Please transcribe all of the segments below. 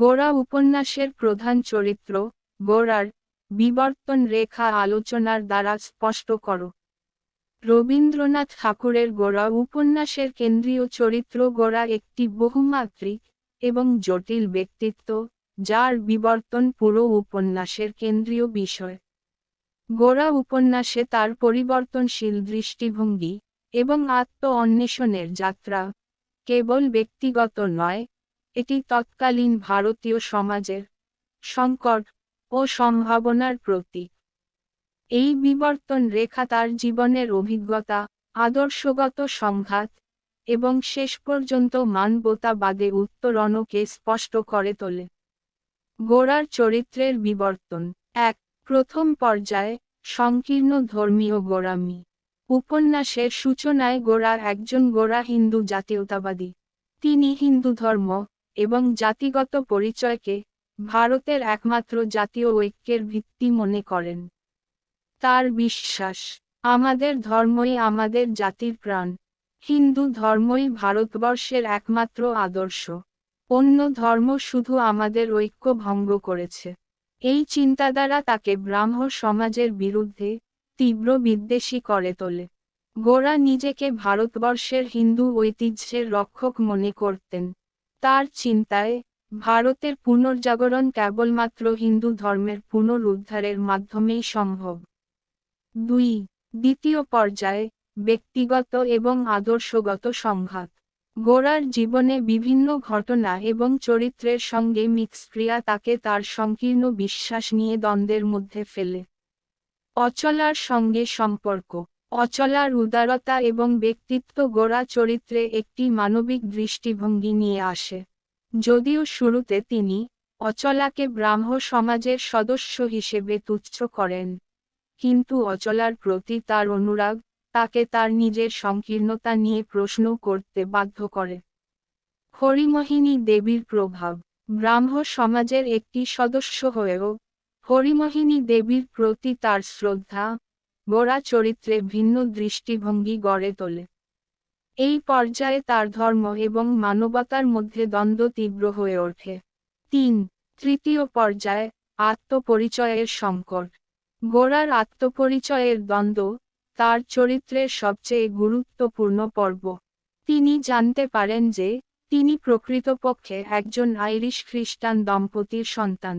গোড়া উপন্যাসের প্রধান চরিত্র গোড়ার বিবর্তন রেখা আলোচনার দ্বারা স্পষ্ট করো। রবীন্দ্রনাথ ঠাকুরের গোড়া উপন্যাসের কেন্দ্রীয় চরিত্র গোড়া একটি বহুমাত্রিক এবং জটিল ব্যক্তিত্ব, যার বিবর্তন পুরো উপন্যাসের কেন্দ্রীয় বিষয়। গোড়া উপন্যাসে তার পরিবর্তনশীল দৃষ্টিভঙ্গি এবং আত্ম অন্বেষণের যাত্রা কেবল ব্যক্তিগত নয় এটি তৎকালীন ভারতীয় সমাজের সংকট ও সম্ভাবনার প্রতীক। এই বিবর্তন রেখা তার জীবনের অভিজ্ঞতা, আদর্শগত সংঘাত এবং শেষ পর্যন্ত মানবতাবাদে উত্তরণকে স্পষ্ট করে তোলে। গোড়ার চরিত্রের বিবর্তন। এক, প্রথম পর্যায়ে সংকীর্ণ ধর্মীয় গোড়ামি। উপন্যাসের সূচনায় গোড়া একজন গোড়া হিন্দু জাতীয়তাবাদী। তিনি হিন্দু ধর্ম এবং জাতিগত পরিচয়কে ভারতের একমাত্র জাতীয় ঐক্যের ভিত্তি মনে করেন। তার বিশ্বাস, আমাদের ধর্মই আমাদের জাতির প্রাণ। হিন্দু ধর্মই ভারতবর্ষের একমাত্র আদর্শ। অন্য ধর্ম শুধু আমাদের ঐক্য ভঙ্গ করেছে। এই চিন্তাধারা তাকে ব্রাহ্ম সমাজের বিরুদ্ধে তীব্র বিদ্বেষী করে তোলে। গোরা নিজেকে ভারতবর্ষের হিন্দু ঐতিহ্যের রক্ষক মনে করতেন। তার চিন্তায়, ভারতের পুনর্জাগরণ কেবলমাত্র হিন্দু ধর্মের পুনরুদ্ধারের মাধ্যমেই সম্ভব। দুই, দ্বিতীয় পর্যায়ে, ব্যক্তিগত এবং আদর্শগত সংঘাত। গোড়ার জীবনে বিভিন্ন ঘটনা এবং চরিত্রের সঙ্গে মিক্সক্রিয়া তাকে তার সংকীর্ণ বিশ্বাস নিয়ে দ্বন্দ্বের মধ্যে ফেলে। অচলার সঙ্গে সম্পর্ক। অচলার উদারতা এবং ব্যক্তিত্ব গোড়া চরিত্রে একটি মানবিক দৃষ্টিভঙ্গি নিয়ে আসে। যদিও শুরুতে তিনি অচলাকে ব্রাহ্ম সমাজের সদস্য হিসেবে তুচ্ছ করেন, কিন্তু অচলার প্রতি তার অনুরাগ তাকে তার নিজের সংকীর্ণতা নিয়ে প্রশ্ন করতে বাধ্য করে। হরিমোহিনী দেবীর প্রভাব। ব্রাহ্ম সমাজের একটি সদস্য হয়েও হরিমোহিনী দেবীর প্রতি তার শ্রদ্ধা গোড়া চরিত্রে ভিন্ন দৃষ্টিভঙ্গি গড়ে তোলে। এই পর্যায়ে তার ধর্ম এবং মানবতার মধ্যে দ্বন্দ্ব তীব্র হয়ে ওঠে। তিন, তৃতীয় পর্যায়ে আত্মপরিচয়ের সংকট। গোড়ার আত্মপরিচয়ের দ্বন্দ্ব তার চরিত্রের সবচেয়ে গুরুত্বপূর্ণ পর্ব। তিনি জানতে পারেন যে, তিনি প্রকৃতপক্ষে একজন আইরিশ খ্রিস্টান দম্পতির সন্তান।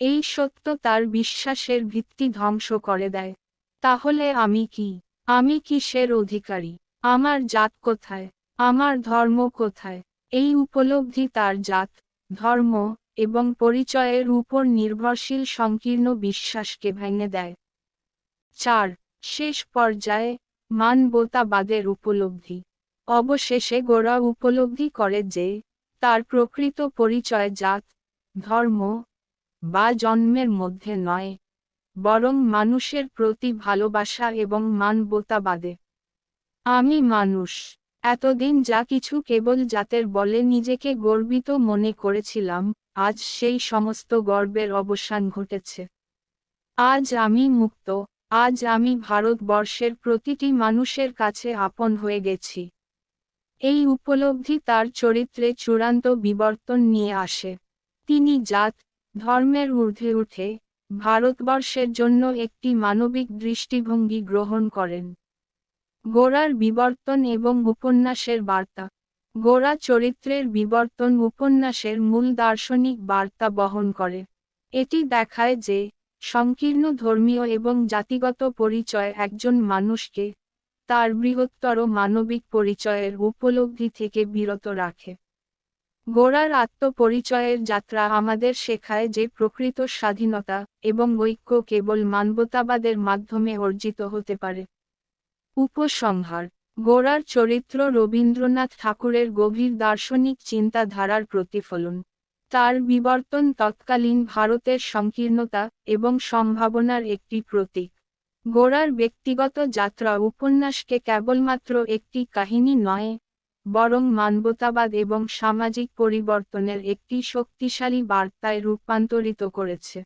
এই সত্য তার বিশ্বাসের ভিত্তি ধ্বংস করে দেয়। তাহলে আমি কি? আমি কিসের অধিকারী? আমার জাত কোথায়? আমার ধর্ম কোথায়? এই উপলব্ধি তার জাত, ধর্ম এবং পরিচয়ের উপর নির্ভরশীল সংকীর্ণ বিশ্বাসকে ভেঙে দেয়। চার, শেষ পর্যায়ে মানবতাবাদের উপলব্ধি। অবশেষে গোড়া উপলব্ধি করে যে, তার প্রকৃত পরিচয় জাত, ধর্ম বা জন্মের মধ্যে নয়। বরং মানুষের প্রতি ভালোবাসা এবং মানবতাবাদে। আমি মানুষ। এতদিন যা কিছু কেবল জাতের বলে নিজেকে গর্বিত মনে করেছিলাম, আজ সেই সমস্ত গর্বের অবসান ঘটেছে। আজ আমি মুক্ত, আজ আমি ভারতবর্ষের প্রতিটি মানুষের কাছে আপন হয়ে গেছি। এই উপলব্ধি তার চরিত্রে চূড়ান্ত বিবর্তন নিয়ে আসে। তিনি জাত, ধর্মের ঊর্ধ্বে উঠে ভারতবর্ষের জন্য একটি মানবিক দৃষ্টিভঙ্গি গ্রহণ করেন। গোড়ার বিবর্তন এবং উপন্যাসের বার্তা। গোড়া চরিত্রের বিবর্তন উপন্যাসের মূল দার্শনিক বার্তা বহন করে। এটি দেখায় যে, সংকীর্ণ ধর্মীয় এবং জাতিগত পরিচয় একজন মানুষকে তার বৃহত্তর মানবিক পরিচয়ের উপলব্ধি থেকে বিরত রাখে। গোড়ার আত্মপরিচয়ের যাত্রা আমাদের শেখায় যে প্রকৃত স্বাধীনতা এবং ঐক্য কেবল মানবতাবাদের মাধ্যমে অর্জিত হতে পারে। উপসংহার, গোড়ার চরিত্র রবীন্দ্রনাথ ঠাকুরের গভীর দার্শনিক চিন্তাধারার প্রতিফলন। তার বিবর্তন তৎকালীন ভারতের সংকীর্ণতা এবং সম্ভাবনার একটি প্রতীক। গোড়ার ব্যক্তিগত যাত্রা উপন্যাসকে কেবলমাত্র একটি কাহিনী নয় বরং মানবতাবাদ এবং সামাজিক পরিবর্তনের একটি শক্তিশালী বার্তায় রূপান্তরিত করেছে।